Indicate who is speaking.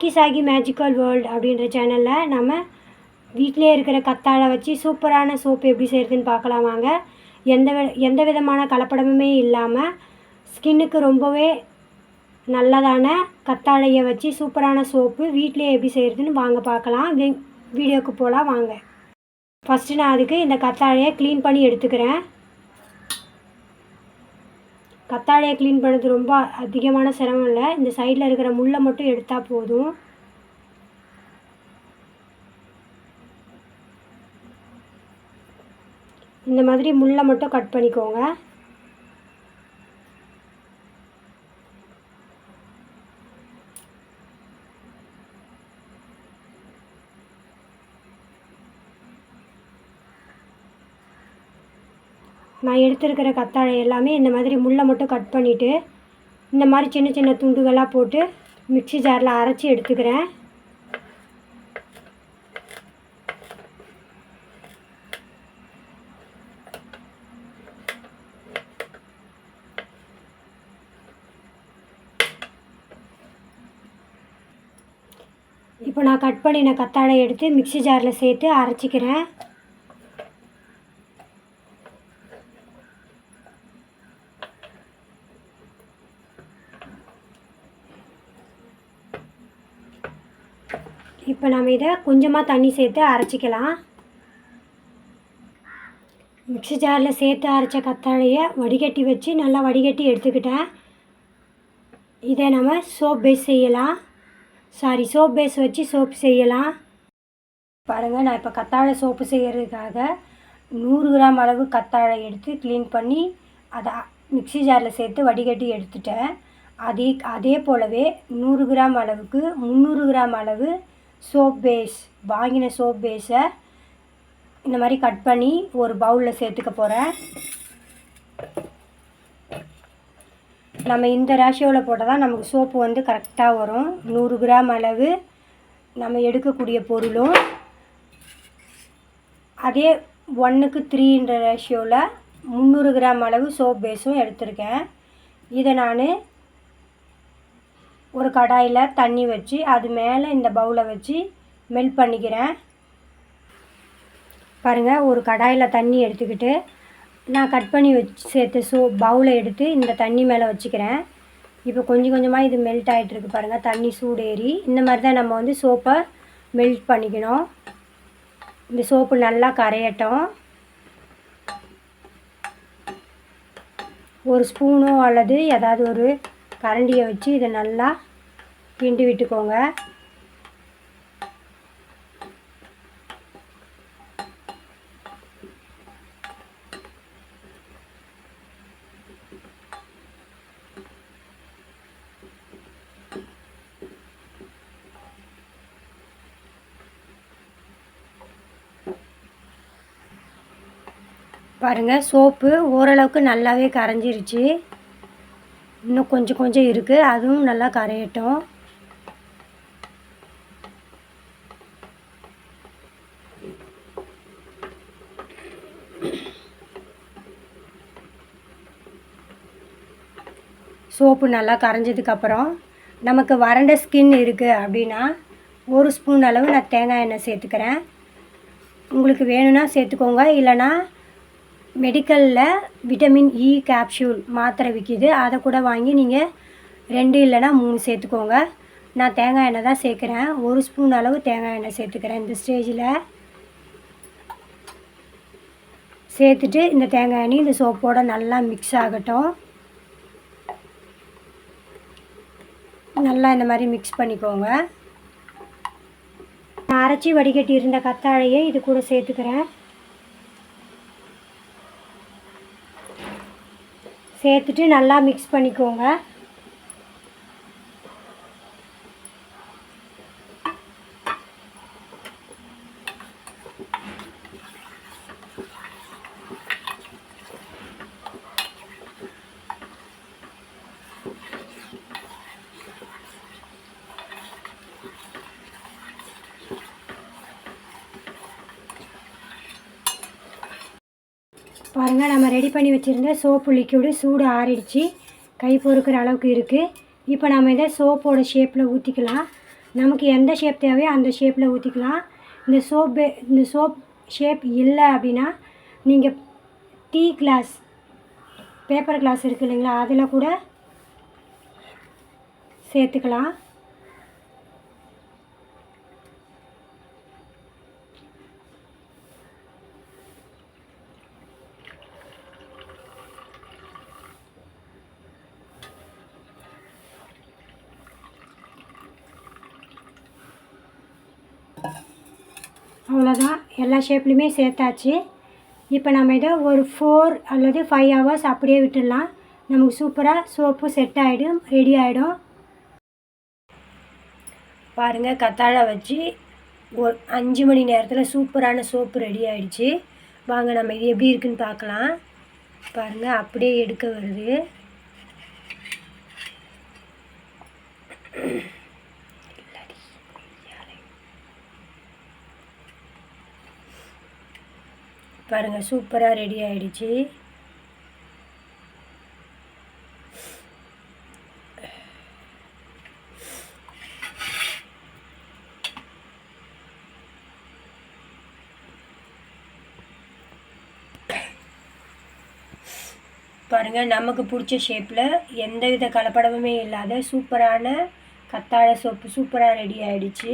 Speaker 1: கிசாகி magical world அப்படின்ற சேனலில் நம்ம வீட்டிலே இருக்கிற கத்தாழை வச்சு சூப்பரான சோப்பு எப்படி செய்கிறதுன்னு பார்க்கலாம் வாங்க. எந்த எந்த விதமான கலப்படமுமே இல்லாமல் ஸ்கின்னுக்கு ரொம்பவே நல்லதான கத்தாழையை வச்சு சூப்பரான சோப்பு வீட்டிலே எப்படி செய்கிறதுன்னு வாங்க பார்க்கலாம். வி- வீடியோக்கு போகலாம் வாங்க. ஃபஸ்ட்டு நான் அதுக்கு இந்த கத்தாழையை க்ளீன் பண்ணி எடுத்துக்கிறேன். கத்தாழையை க்ளீன் பண்ணுறது ரொம்ப அதிகமான சிரமம் இல்லை. இந்த சைடில் இருக்கிற முள்ளை மட்டும் எடுத்தால் போதும். இந்த மாதிரி முள்ளை மட்டும் கட் பண்ணிக்கோங்க. நான் எடுத்திருக்கிற கத்தாழை எல்லாமே இந்த மாதிரி முள்ளை மட்டும் கட் பண்ணிவிட்டு இந்த மாதிரி சின்ன சின்ன துண்டுகளாக போட்டு மிக்சி ஜாரில் அரைச்சி எடுத்துக்கிறேன். இப்போ நான் கட் பண்ணின கத்தாழை எடுத்து மிக்ஸி ஜாரில் சேர்த்து அரைச்சிக்கிறேன். இப்போ நம்ம இதை கொஞ்சமாக தண்ணி சேர்த்து அரைச்சிக்கலாம். மிக்ஸி ஜாரில் சேர்த்து அரைச்ச கத்தாழையை வடிகட்டி வச்சு நல்லா வடிகட்டி எடுத்துக்கிட்டேன். இதை நம்ம சோப் பேஸ் செய்யலாம். சாரி சோப் பேஸ் வச்சு சோப் செய்யலாம். பாருங்கள் நான் இப்போ கத்தாழை சோப்பு செய்கிறதுக்காக நூறு கிராம் அளவு கத்தாழை எடுத்து க்ளீன் பண்ணி அதை மிக்ஸி ஜாரில் சேர்த்து வடிகட்டி எடுத்துட்டேன். அதே அதே போலவே நூறு கிராம் அளவுக்கு முந்நூறு கிராம் அளவு சோப் பேஸ் வாங்கின சோப் பேஸை இந்த மாதிரி கட் பண்ணி ஒரு பவுலில் சேர்த்துக்க போகிறேன் நம்ம இந்த ரேஷியோவில் போட்டால் தான் நமக்கு சோப்பு வந்து கரெக்டாக வரும். நூறு கிராம் அளவு நம்ம எடுக்கக்கூடிய பொருளும் அதே ஒன்றுக்கு த்ரீன்ற ரேஷியோவில் முந்நூறு கிராம் அளவு சோப் பேஸும் எடுத்திருக்கேன். இதை நான் ஒரு கடாயில் தண்ணி வச்சு அது மேலே இந்த பவுலை வச்சு மெல்ட் பண்ணிக்கிறேன். பாருங்கள் ஒரு கடாயில் தண்ணி எடுத்துக்கிட்டு நான் கட் பண்ணி வச்சு சேர்த்து சோ பவுலை எடுத்து இந்த தண்ணி மேலே வச்சுக்கிறேன். இப்போ கொஞ்சம் கொஞ்சமாக இது மெல்ட் ஆகிட்டுருக்கு பாருங்கள் தண்ணி சூடேறி. இந்த மாதிரி தான் நம்ம வந்து சோப்பை மெல்ட் பண்ணிக்கணும். இந்த சோப்பு நல்லா கரையட்டும். ஒரு ஸ்பூனோ அல்லது ஏதாவது ஒரு கரண்டியை வச்சு இதை நல்லா கிண்டி விட்டுக்கோங்க. பாருங்கள் சோப்பு ஓரளவுக்கு நல்லாவே கரைஞ்சிருச்சு. இன்னும் கொஞ்சம் கொஞ்சம் இருக்குது அதுவும் நல்லா கரையட்டும். சோப்பு நல்லா கரைஞ்சதுக்கப்புறம் நமக்கு வறண்ட ஸ்கின் இருக்குது அப்படின்னா ஒரு ஸ்பூன் அளவு நான் தேங்காய் எண்ணெய் சேர்த்துக்கிறேன். உங்களுக்கு வேணும்னா சேர்த்துக்கோங்க. இல்லைன்னா மெடிக்கலில் விட்டமின் இ கேப்சூல் மாத்திரை விற்கிது அதை கூட வாங்கி நீங்கள் ரெண்டு இல்லைன்னா மூணு சேர்த்துக்கோங்க. நான் தேங்காய் எண்ணெய் தான் சேர்க்குறேன். ஒரு ஸ்பூன் அளவு தேங்காய் எண்ணெய் சேர்த்துக்கிறேன். இந்த ஸ்டேஜில் சேர்த்துட்டு இந்த தேங்காய் எண்ணெய் இந்த சோப்போடு நல்லா மிக்ஸ் ஆகட்டும். நல்லா இந்த மாதிரி மிக்ஸ் பண்ணிக்கோங்க. நான் அரைச்சி வடிகட்டி இருந்த கத்தாழையை இது கூட சேர்த்துக்கிறேன். சேர்த்துட்டு நல்லா மிக்ஸ் பண்ணிக்கோங்க. பாருங்கள் நம்ம ரெடி பண்ணி வச்சுருந்த சோப்பு லிக்யூடு சூடு ஆறிடுச்சு. கை பொறுக்கிற அளவுக்கு இருக்குது இப்போ நம்ம இதை சோப்போட ஷேப்பில் ஊற்றிக்கலாம் நமக்கு எந்த ஷேப் தேவையோ அந்த ஷேப்பில் ஊற்றிக்கலாம் இந்த சோப்பு இந்த சோப் ஷேப் இல்லை அப்படின்னா நீங்கள் டீ கிளாஸ் பேப்பர் கிளாஸ் இருக்குது இல்லைங்களா அதில் கூட சேர்த்துக்கலாம். அவ்வளோதான் எல்லா ஷேப்லேயுமே சேர்த்தாச்சு. இப்போ நம்ம இதை ஒரு ஃபோர் அல்லது ஃபைவ் ஹவர்ஸ் அப்படியே விட்டுடலாம். நமக்கு சூப்பராக சோப்பு செட் ஆகிடும் ரெடி ஆகிடும் பாருங்கள் கத்தாழை வச்சு ஒரு அஞ்சு மணி நேரத்தில் சூப்பரான சோப்பு ரெடி ஆகிடுச்சி வாங்க நம்ம இது எப்படி இருக்குன்னு பார்க்கலாம். பாருங்கள் அப்படியே எடுக்க வருது. பாருங்கள் சூப்பராக ரெடி ஆகிடுச்சி பாருங்கள் நமக்கு பிடிச்ச ஷேப்பில் எந்தவித கலப்படமுமே இல்லாத சூப்பரான கத்தாழை சோப்பு சூப்பராக ரெடி ஆகிடுச்சி